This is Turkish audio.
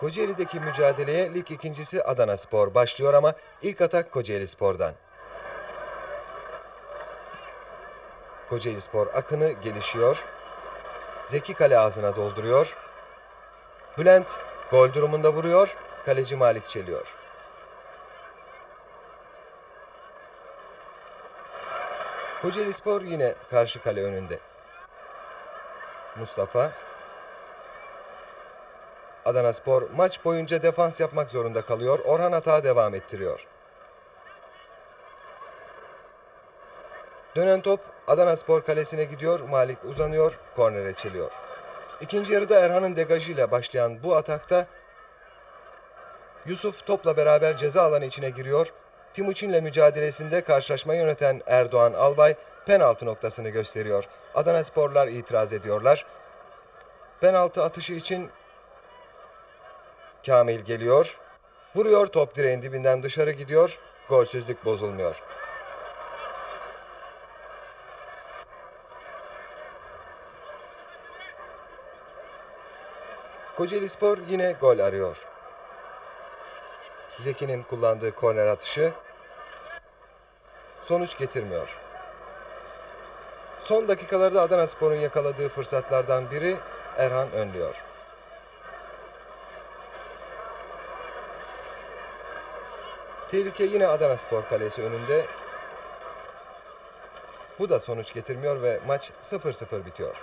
Kocaeli'deki mücadeleye lig ikincisi Adana Spor başlıyor ama ilk atak Kocaeli Spor'dan. Kocaeli Spor akını gelişiyor. Zeki kale ağzına dolduruyor. Bülent gol durumunda vuruyor. Kaleci Malik çeliyor. Kocaeli Spor yine karşı kale önünde. Mustafa Adana Spor maç boyunca defans yapmak zorunda kalıyor. Orhan hata devam ettiriyor. Dönen top Adana Spor kalesine gidiyor. Malik uzanıyor. Kornere çeliyor. İkinci yarıda Erhan'ın degajıyla başlayan bu atakta Yusuf topla beraber ceza alanı içine giriyor. Timuçin'le mücadelesinde karşılaşmayı yöneten Erdoğan Albay penaltı noktasını gösteriyor. Adana Sporlar itiraz ediyorlar. Penaltı atışı için Kamil geliyor. Vuruyor top direğin dibinden dışarı gidiyor. Golsüzlük bozulmuyor. Kocaeli Spor yine gol arıyor. Zeki'nin kullandığı korner atışı sonuç getirmiyor. Son dakikalarda Adana Spor'un yakaladığı fırsatlardan biri Erhan önlüyor. Tehlike yine Adana Spor kalesi önünde. Bu da sonuç getirmiyor ve maç 0-0 bitiyor.